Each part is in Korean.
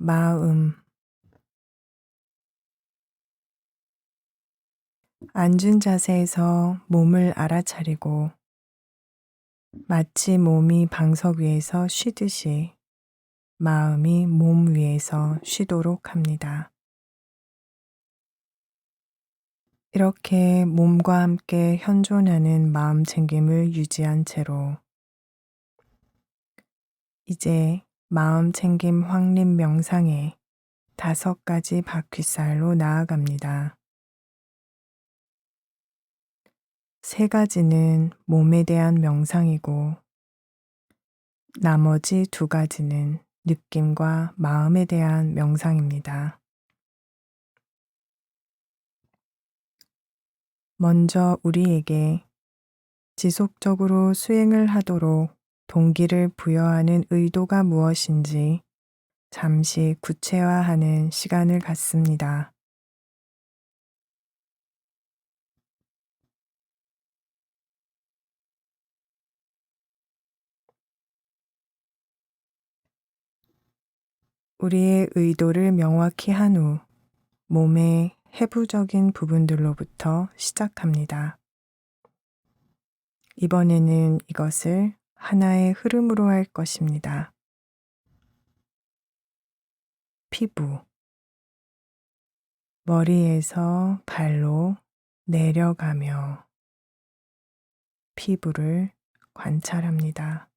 마음 앉은 자세에서 몸을 알아차리고 마치 몸이 방석 위에서 쉬듯이 마음이 몸 위에서 쉬도록 합니다. 이렇게 몸과 함께 현존하는 마음 챙김을 유지한 채로 이제 마음 챙김 확립 명상에 다섯 가지 바퀴살로 나아갑니다. 세 가지는 몸에 대한 명상이고 나머지 두 가지는 느낌과 마음에 대한 명상입니다. 먼저 우리에게 지속적으로 수행을 하도록 동기를 부여하는 의도가 무엇인지 잠시 구체화하는 시간을 갖습니다. 우리의 의도를 명확히 한 후 몸의 해부적인 부분들로부터 시작합니다. 이번에는 이것을 하나의 흐름으로 할 것입니다. 피부 머리에서 발로 내려가며 피부를 관찰합니다.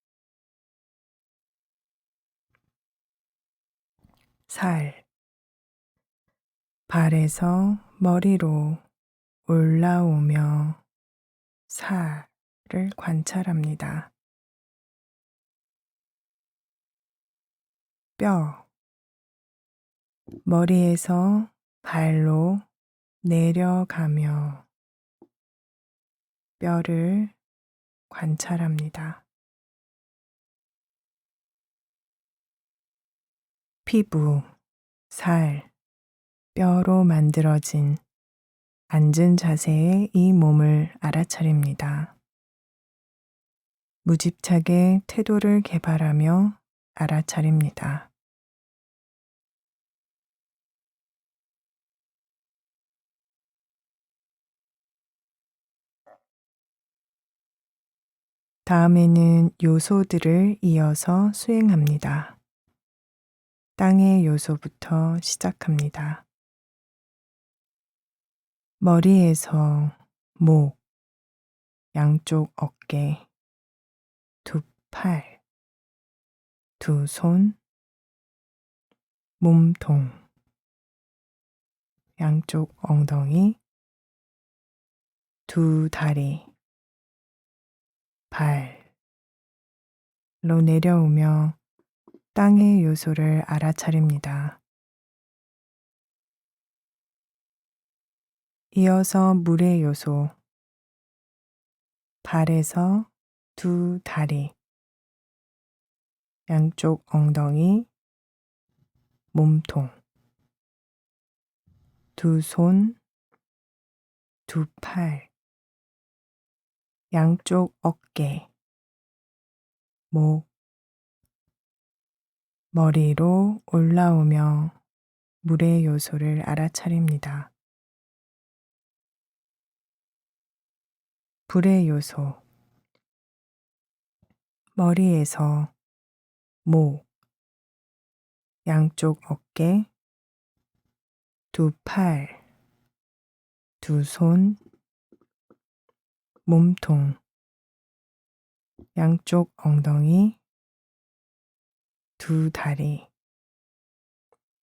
살 발에서 머리로 올라오며 살을 관찰합니다. 뼈 머리에서 발로 내려가며 뼈를 관찰합니다. 피부, 살, 뼈로 만들어진 앉은 자세의 이 몸을 알아차립니다. 무집착의 태도를 개발하며 알아차립니다. 다음에는 요소들을 이어서 수행합니다. 땅의 요소부터 시작합니다. 머리에서 목, 양쪽 어깨, 두 팔, 두 손, 몸통, 양쪽 엉덩이, 두 다리, 발로 내려오며 땅의 요소를 알아차립니다. 이어서 물의 요소, 발에서 두 다리, 양쪽 엉덩이, 몸통, 두 손, 두 팔, 양쪽 어깨, 목, 머리로 올라오며 물의 요소를 알아차립니다. 불의 요소, 머리에서 목, 양쪽 어깨, 두 팔, 두 손, 몸통, 양쪽 엉덩이, 두 다리,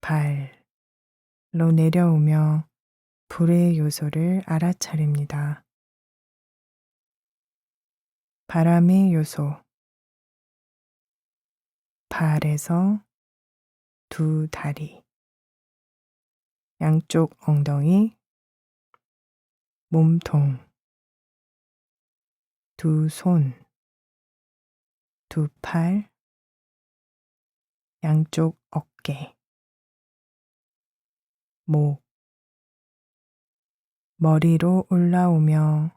발로 내려오며 불의 요소를 알아차립니다. 바람의 요소, 발에서 두 다리, 양쪽 엉덩이, 몸통, 두 손, 두 팔, 양쪽 어깨, 목, 머리로 올라오며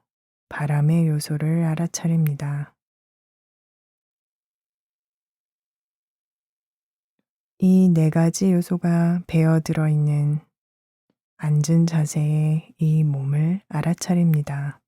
바람의 요소를 알아차립니다. 이 네 가지 요소가 배어 들어 있는 앉은 자세의 이 몸을 알아차립니다.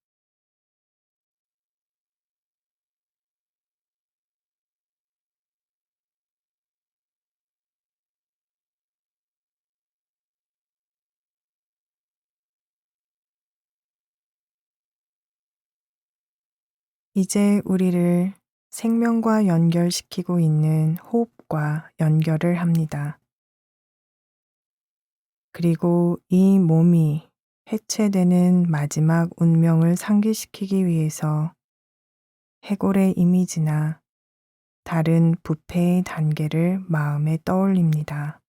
이제 우리를 생명과 연결시키고 있는 호흡과 연결을 합니다. 그리고 이 몸이 해체되는 마지막 운명을 상기시키기 위해서 해골의 이미지나 다른 부패의 단계를 마음에 떠올립니다.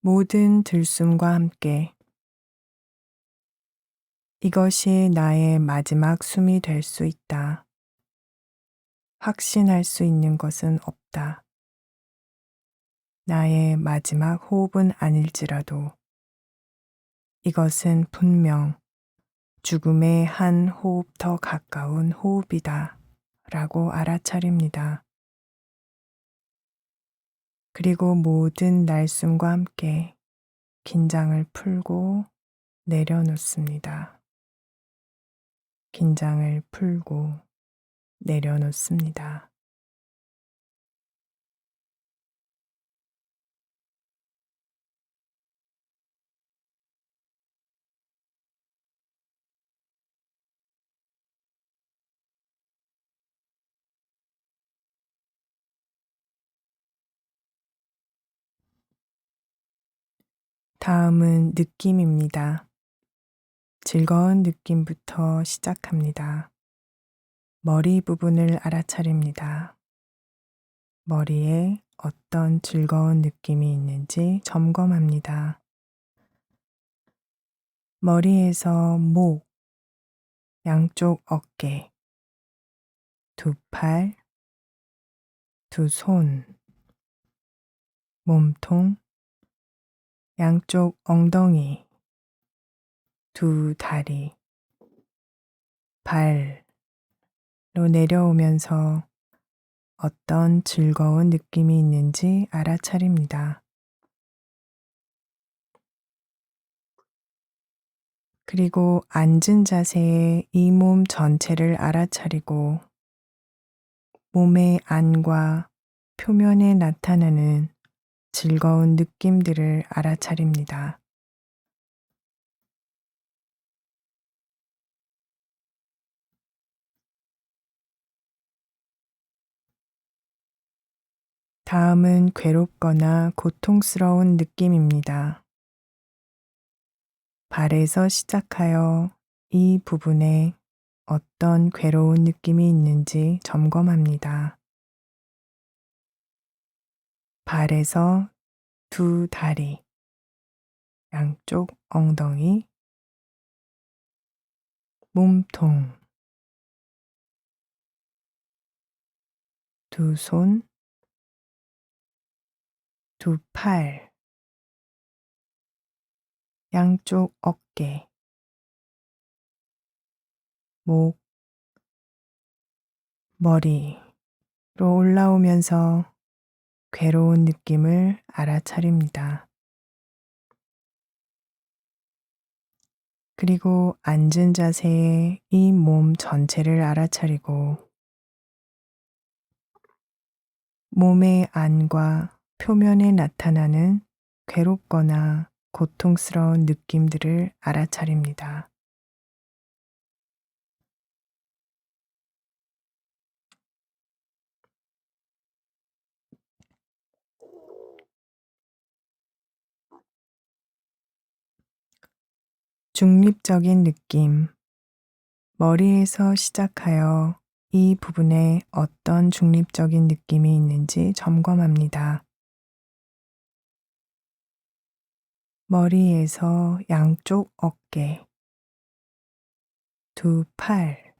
모든 들숨과 함께 이것이 나의 마지막 숨이 될 수 있다. 확신할 수 있는 것은 없다. 나의 마지막 호흡은 아닐지라도 이것은 분명 죽음의 한 호흡 더 가까운 호흡이다. 라고 알아차립니다. 그리고 모든 날숨과 함께 긴장을 풀고 내려놓습니다. 긴장을 풀고 내려놓습니다. 다음은 느낌입니다. 즐거운 느낌부터 시작합니다. 머리 부분을 알아차립니다. 머리에 어떤 즐거운 느낌이 있는지 점검합니다. 머리에서 목, 양쪽 어깨, 두 팔, 두 손, 몸통, 양쪽 엉덩이, 두 다리, 발로 내려오면서 어떤 즐거운 느낌이 있는지 알아차립니다. 그리고 앉은 자세에 이 몸 전체를 알아차리고 몸의 안과 표면에 나타나는 즐거운 느낌들을 알아차립니다. 다음은 괴롭거나 고통스러운 느낌입니다. 발에서 시작하여 이 부분에 어떤 괴로운 느낌이 있는지 점검합니다. 발에서 두 다리, 양쪽 엉덩이, 몸통, 두 손, 두 팔, 양쪽 어깨, 목, 머리로 올라오면서 괴로운 느낌을 알아차립니다. 그리고 앉은 자세에 이 몸 전체를 알아차리고 몸의 안과 표면에 나타나는 괴롭거나 고통스러운 느낌들을 알아차립니다. 중립적인 느낌. 머리에서 시작하여 이 부분에 어떤 중립적인 느낌이 있는지 점검합니다. 머리에서 양쪽 어깨, 두 팔,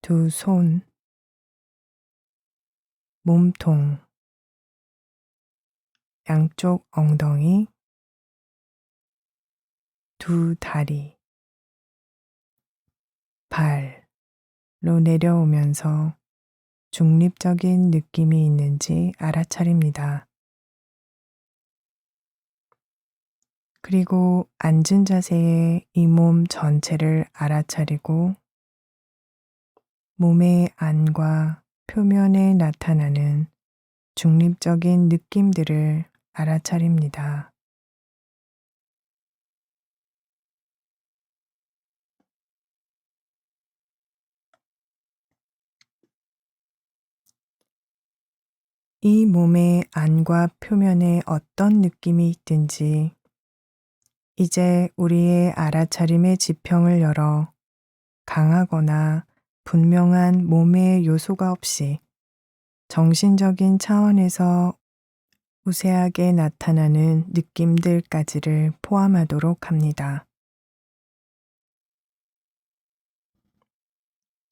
두 손, 몸통, 양쪽 엉덩이, 두 다리, 발로 내려오면서 중립적인 느낌이 있는지 알아차립니다. 그리고 앉은 자세에 이 몸 전체를 알아차리고 몸의 안과 표면에 나타나는 중립적인 느낌들을 알아차립니다. 이 몸의 안과 표면에 어떤 느낌이 있든지 이제 우리의 알아차림의 지평을 열어 강하거나 분명한 몸의 요소가 없이 정신적인 차원에서 우세하게 나타나는 느낌들까지를 포함하도록 합니다.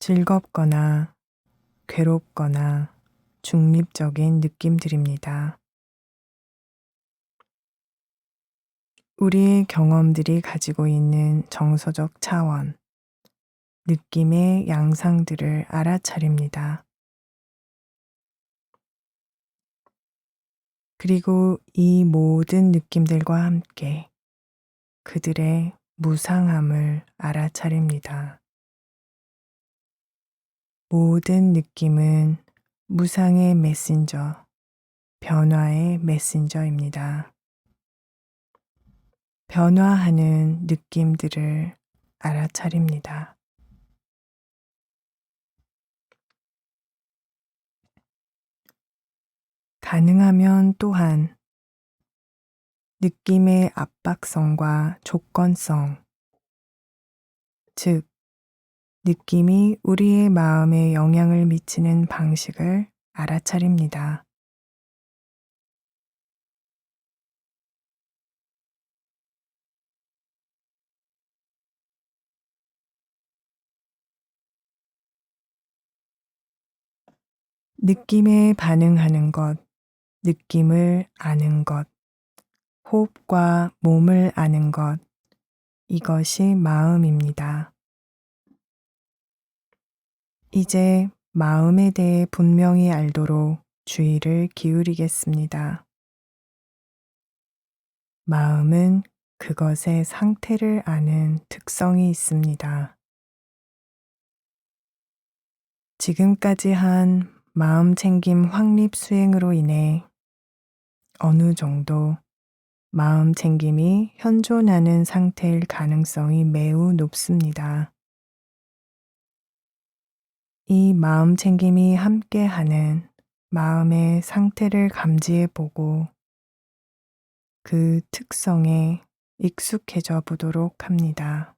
즐겁거나 괴롭거나 중립적인 느낌들입니다. 우리의 경험들이 가지고 있는 정서적 차원, 느낌의 양상들을 알아차립니다. 그리고 이 모든 느낌들과 함께 그들의 무상함을 알아차립니다. 모든 느낌은 무상의 메신저, 변화의 메신저입니다. 변화하는 느낌들을 알아차립니다. 가능하면 또한 느낌의 압박성과 조건성, 즉, 느낌이 우리의 마음에 영향을 미치는 방식을 알아차립니다. 느낌에 반응하는 것, 느낌을 아는 것, 호흡과 몸을 아는 것, 이것이 마음입니다. 이제 마음에 대해 분명히 알도록 주의를 기울이겠습니다. 마음은 그것의 상태를 아는 특성이 있습니다. 지금까지 한 마음 챙김 확립 수행으로 인해 어느 정도 마음 챙김이 현존하는 상태일 가능성이 매우 높습니다. 이 마음 챙김이 함께하는 마음의 상태를 감지해 보고 그 특성에 익숙해져 보도록 합니다.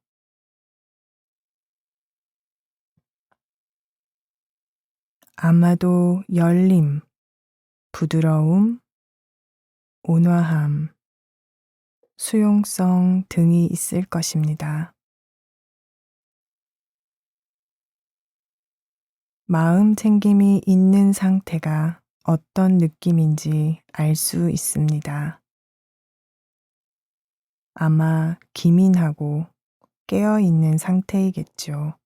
아마도 열림, 부드러움, 온화함, 수용성 등이 있을 것입니다. 마음 챙김이 있는 상태가 어떤 느낌인지 알 수 있습니다. 아마 기민하고 깨어 있는 상태이겠죠.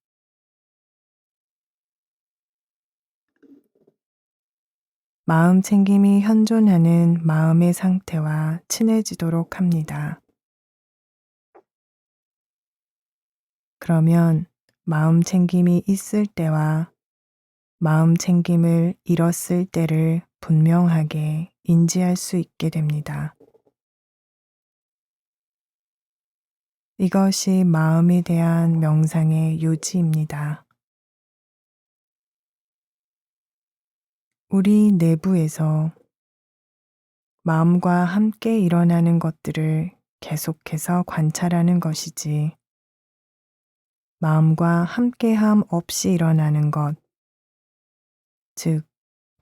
마음 챙김이 현존하는 마음의 상태와 친해지도록 합니다. 그러면 마음 챙김이 있을 때와 마음 챙김을 잃었을 때를 분명하게 인지할 수 있게 됩니다. 이것이 마음에 대한 명상의 요지입니다. 우리 내부에서 마음과 함께 일어나는 것들을 계속해서 관찰하는 것이지, 마음과 함께함 없이 일어나는 것, 즉,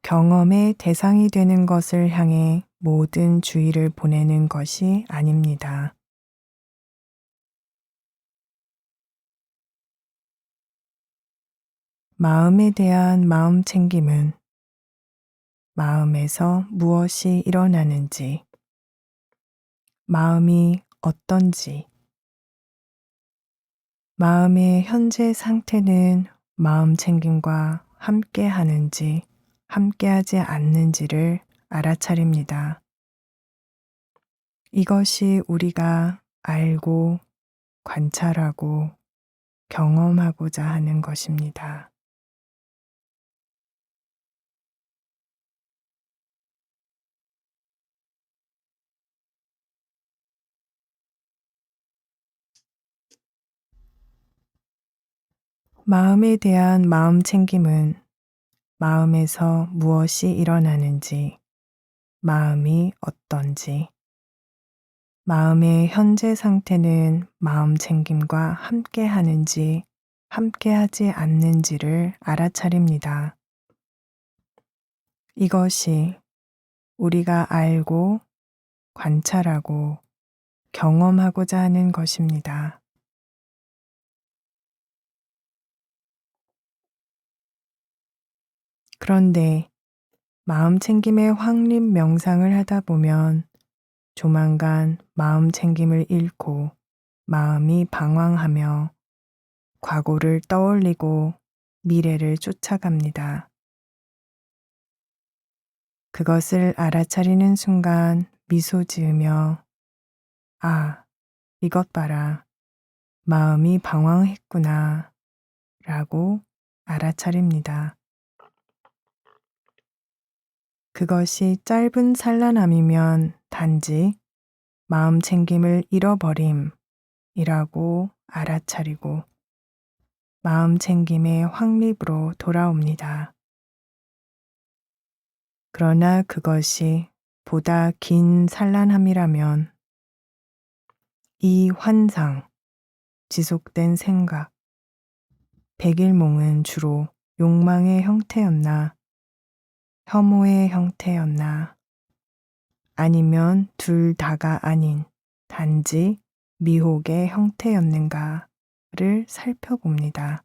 경험의 대상이 되는 것을 향해 모든 주의를 보내는 것이 아닙니다. 마음에 대한 마음 챙김은 마음에서 무엇이 일어나는지, 마음이 어떤지, 마음의 현재 상태는 마음 챙김과 함께 하는지, 함께 하지 않는지를 알아차립니다. 이것이 우리가 알고 관찰하고 경험하고자 하는 것입니다. 마음에 대한 마음 챙김은 마음에서 무엇이 일어나는지, 마음이 어떤지, 마음의 현재 상태는 마음 챙김과 함께 하는지, 함께 하지 않는지를 알아차립니다. 이것이 우리가 알고 관찰하고 경험하고자 하는 것입니다. 그런데 마음 챙김의 확립 명상을 하다 보면 조만간 마음 챙김을 잃고 마음이 방황하며 과거를 떠올리고 미래를 쫓아갑니다. 그것을 알아차리는 순간 미소 지으며 아, 이것 봐라. 마음이 방황했구나. 라고 알아차립니다. 그것이 짧은 산란함이면 단지 마음 챙김을 잃어버림이라고 알아차리고 마음 챙김의 확립으로 돌아옵니다. 그러나 그것이 보다 긴 산란함이라면 이 환상, 지속된 생각, 백일몽은 주로 욕망의 형태였나, 혐오의 형태였나, 아니면 둘 다가 아닌 단지 미혹의 형태였는가를 살펴봅니다.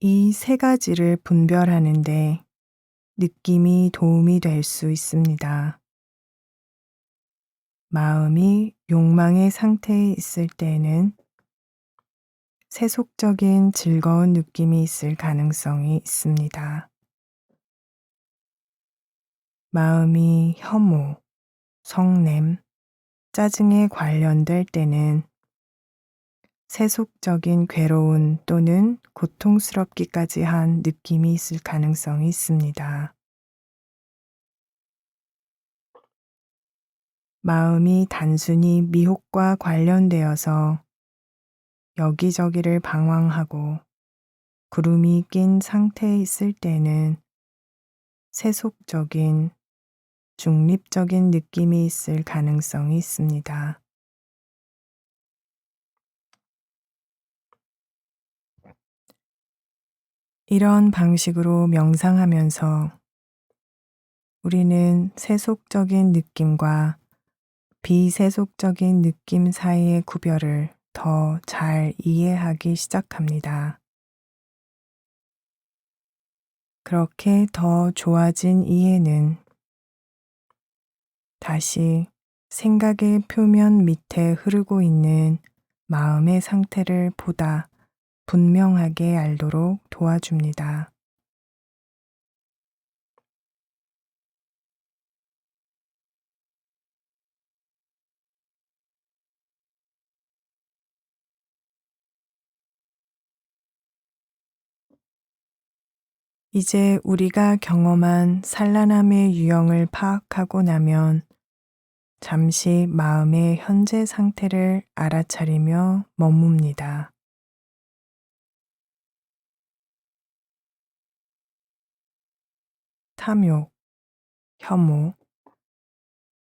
이 세 가지를 분별하는데 느낌이 도움이 될 수 있습니다. 마음이 욕망의 상태에 있을 때에는 세속적인 즐거운 느낌이 있을 가능성이 있습니다. 마음이 혐오, 성냄, 짜증에 관련될 때는 세속적인 괴로운 또는 고통스럽기까지 한 느낌이 있을 가능성이 있습니다. 마음이 단순히 미혹과 관련되어서 여기저기를 방황하고 구름이 낀 상태에 있을 때는 세속적인 중립적인 느낌이 있을 가능성이 있습니다. 이런 방식으로 명상하면서 우리는 세속적인 느낌과 비세속적인 느낌 사이의 구별을 더 잘 이해하기 시작합니다. 그렇게 더 좋아진 이해는 다시 생각의 표면 밑에 흐르고 있는 마음의 상태를 보다 분명하게 알도록 도와줍니다. 이제 우리가 경험한 산란함의 유형을 파악하고 나면 잠시 마음의 현재 상태를 알아차리며 머뭅니다. 탐욕, 혐오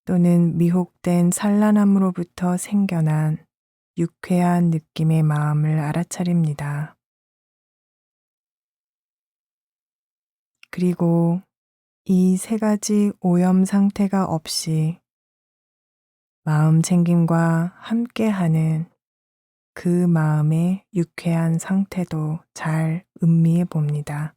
또는 미혹된 산란함으로부터 생겨난 유쾌한 느낌의 마음을 알아차립니다. 그리고 이 세 가지 오염 상태가 없이 마음 챙김과 함께하는 그 마음의 유쾌한 상태도 잘 음미해 봅니다.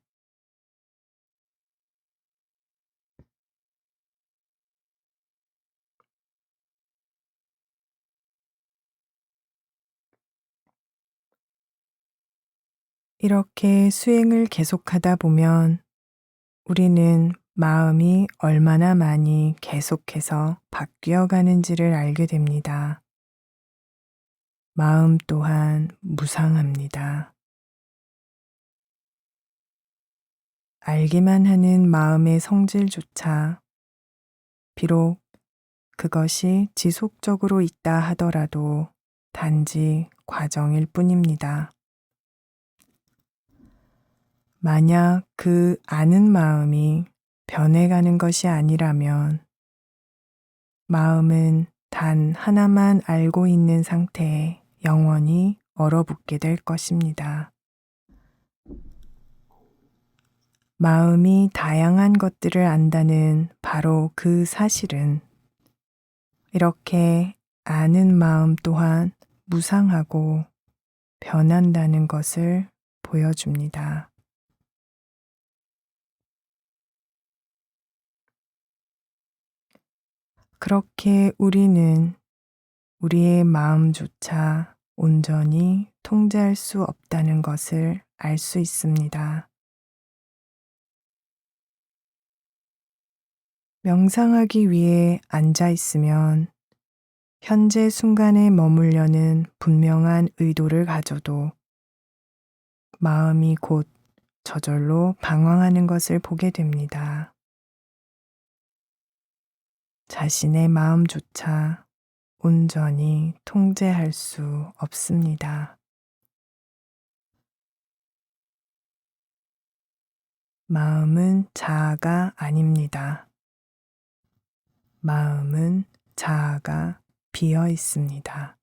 이렇게 수행을 계속하다 보면 우리는 마음이 얼마나 많이 계속해서 바뀌어 가는지를 알게 됩니다. 마음 또한 무상합니다. 알기만 하는 마음의 성질조차 비록 그것이 지속적으로 있다 하더라도 단지 과정일 뿐입니다. 만약 그 아는 마음이 변해가는 것이 아니라면 마음은 단 하나만 알고 있는 상태에 영원히 얼어붙게 될 것입니다. 마음이 다양한 것들을 안다는 바로 그 사실은 이렇게 아는 마음 또한 무상하고 변한다는 것을 보여줍니다. 그렇게 우리는 우리의 마음조차 온전히 통제할 수 없다는 것을 알 수 있습니다. 명상하기 위해 앉아 있으면 현재 순간에 머물려는 분명한 의도를 가져도 마음이 곧 저절로 방황하는 것을 보게 됩니다. 자신의 마음조차 온전히 통제할 수 없습니다. 마음은 자아가 아닙니다. 마음은 자아가 비어 있습니다.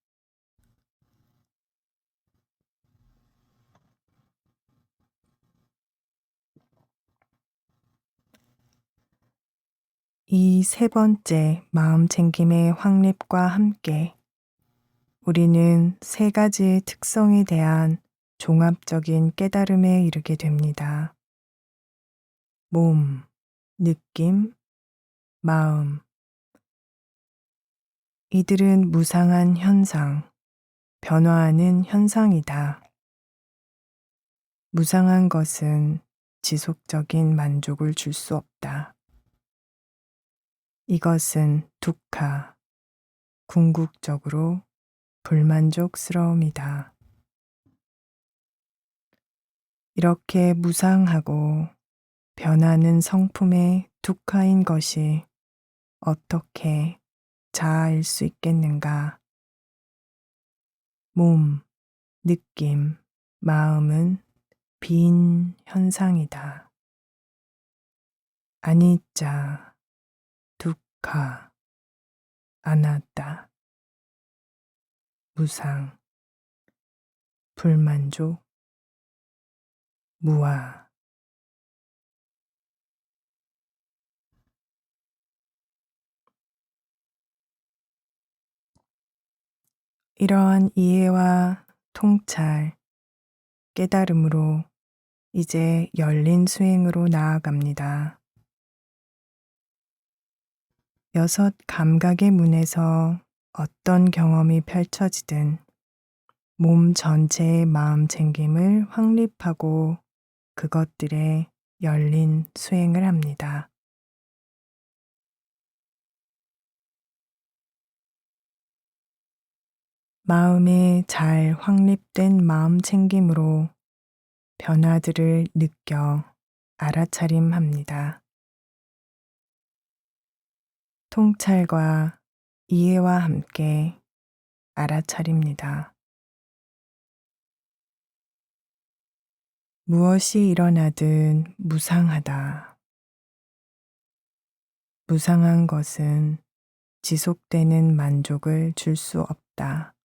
이 세 번째 마음 챙김의 확립과 함께 우리는 세 가지의 특성에 대한 종합적인 깨달음에 이르게 됩니다. 몸, 느낌, 마음. 이들은 무상한 현상, 변화하는 현상이다. 무상한 것은 지속적인 만족을 줄 수 없다. 이것은 두카, 궁극적으로 불만족스러움이다. 이렇게 무상하고 변하는 성품의 두카인 것이 어떻게 자아일 수 있겠는가? 몸, 느낌, 마음은 빈 현상이다. 아니자, 두카, 아나타, 무상, 불만족, 무아. 이러한 이해와 통찰, 깨달음으로 이제 열린 수행으로 나아갑니다. 여섯 감각의 문에서 어떤 경험이 펼쳐지든 몸 전체의 마음 챙김을 확립하고 그것들의 열린 수행을 합니다. 마음에 잘 확립된 마음 챙김으로 변화들을 느껴 알아차림합니다. 통찰과 이해와 함께 알아차립니다. 무엇이 일어나든 무상하다. 무상한 것은 지속되는 만족을 줄 수 없다.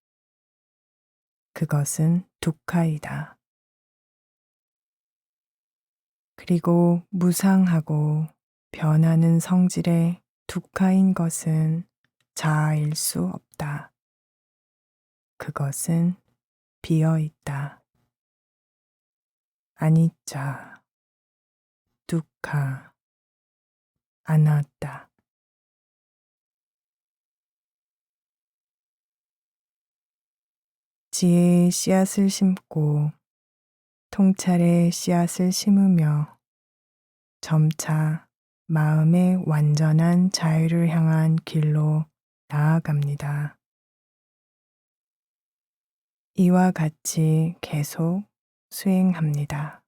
그것은 두카이다. 그리고 무상하고 변하는 성질의 두카인 것은 자아일 수 없다. 그것은 비어 있다. 아니자, 두카, 아나타. 지혜의 씨앗을 심고 통찰의 씨앗을 심으며 점차 마음의 완전한 자유를 향한 길로 나아갑니다. 이와 같이 계속 수행합니다.